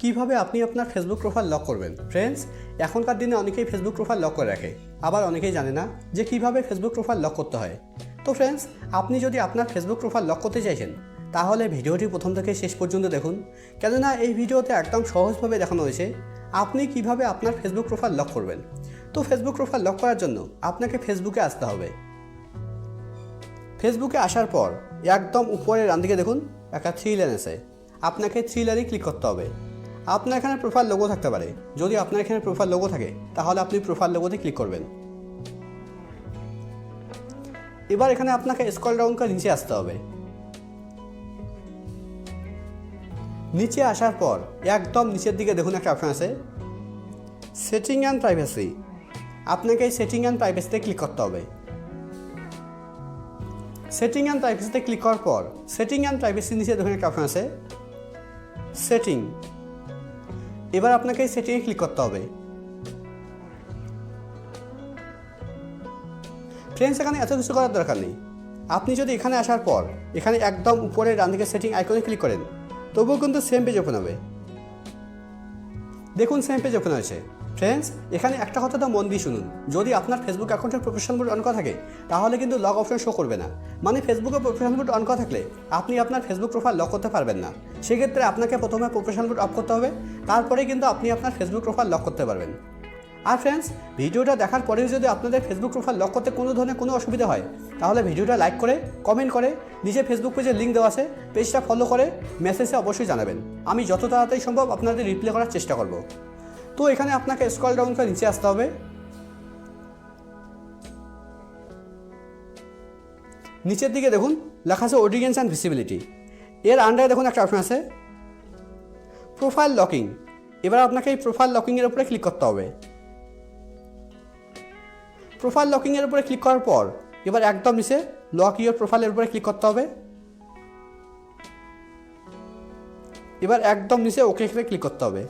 কীভাবে আপনি আপনার ফেসবুক প্রোফাইল লক করবেন? ফ্রেন্ডস এখনকার দিনে অনেকেই ফেসবুক প্রোফাইল লক করে রাখে। আবার অনেকেই জানে না যে কীভাবে ফেসবুক প্রোফাইল লক করতে হয়। তো ফ্রেন্ডস আপনি যদি আপনার ফেসবুক প্রোফাইল লক করতে চাইছেন, তাহলে ভিডিওটি প্রথম থেকে শেষ পর্যন্ত দেখুন। কেননা এই ভিডিওতে একদম সহজভাবে দেখানো হয়েছে আপনি কীভাবে আপনার ফেসবুক প্রোফাইল লক করবেন। তো ফেসবুক প্রোফাইল লক করার জন্য আপনাকে ফেসবুকে আসতে হবে। ফেসবুকে আসার পর একদম উপরে ডান দিকে দেখুন, একটা থ্রি লাইন আছে। আপনাকে থ্রি লাইনে ক্লিক করতে হবে। আপনার এখানে প্রোফাইল লোগো থাকতে পারে। যদি আপনার এখানে প্রোফাইল লোগো থাকে, তাহলে আপনি প্রোফাইল লোগোতে ক্লিক করবেন। এবার এখানে আপনাকে স্কল ডাউন করে নিচে আসতে হবে। নিচে আসার পর একদম নিচের দিকে দেখুন একটা অপশন আছে। সেটিং অ্যান্ড প্রাইভেসি আপনাকে এই সেটিং অ্যান্ড প্রাইভেসিতে ক্লিক করতে হবে। সেটিং অ্যান্ড প্রাইভেসিতে ক্লিক করার পর সেটিং অ্যান্ড প্রাইভেসি নিচে দেখুন একটা অপশন আছে। সেটিং এবার আপনাকে সেটিংয়ে ক্লিক করতে হবে। ফ্রেন্ডস এখানে এত কিছু করার দরকার নেই। আপনি যদি এখানে আসার পর, এখানে একদম উপরে ডান দিকে সেটিং আইকনে ক্লিক করেন, তবুও কিন্তু সেম পেজ ওপেন হবে। দেখুন সেম পেজ ওখানে আছে। ফ্রেন্ডস এখানে একটা কথা তো মন দিয়ে শুনুন। যদি আপনার ফেসবুক অ্যাকাউন্টের প্রফেশনাল মোড অন করা থাকে, তাহলে কিন্তু লগ অপশন শো করবে না। মানে ফেসবুকে প্রফেশনাল মোড অন করা থাকলে আপনি আপনার ফেসবুক প্রোফাইল লক করতে পারবেন না। সেক্ষেত্রে আপনাকে প্রথমে প্রফেশনাল মোড অফ করতে হবে। তারপরে কিন্তু আপনি আপনার ফেসবুক প্রোফাইল লক করতে পারবেন। আর ফ্রেন্ডস ভিডিওটা দেখার পরেও যদি আপনাদের ফেসবুক প্রোফাইল লক করতে কোনো ধরনের কোনো অসুবিধা হয়, তাহলে ভিডিওটা লাইক করে কমেন্ট করে নিজে ফেসবুক পেজের লিঙ্ক দেওয়া আছে পেজটা ফলো করে মেসেজে অবশ্যই জানাবেন। আমি যত তাড়াতাড়ি সম্ভব আপনাদের রিপ্লাই করার চেষ্টা করব। তো এখানে আপনাকে স্ক্রল ডাউন করে নিচে আসতে হবে। নিচের দিকে দেখুন, লেখা আছে অডিয়েন্স অ্যান্ড ভিসিবিলিটি এর আন্ডারে দেখুন একটা অপশন আছে প্রোফাইল লকিং এবার আপনাকে এই প্রোফাইল লকিংয়ের উপরে ক্লিক করতে হবে। প্রোফাইল লকিংয়ের উপরে ক্লিক করার পর, এবার একদম নিচে লক ইউর প্রোফাইলের উপরে ক্লিক করতে হবে। এবার একদম নিচে ওকে ক্লিক করতে হবে।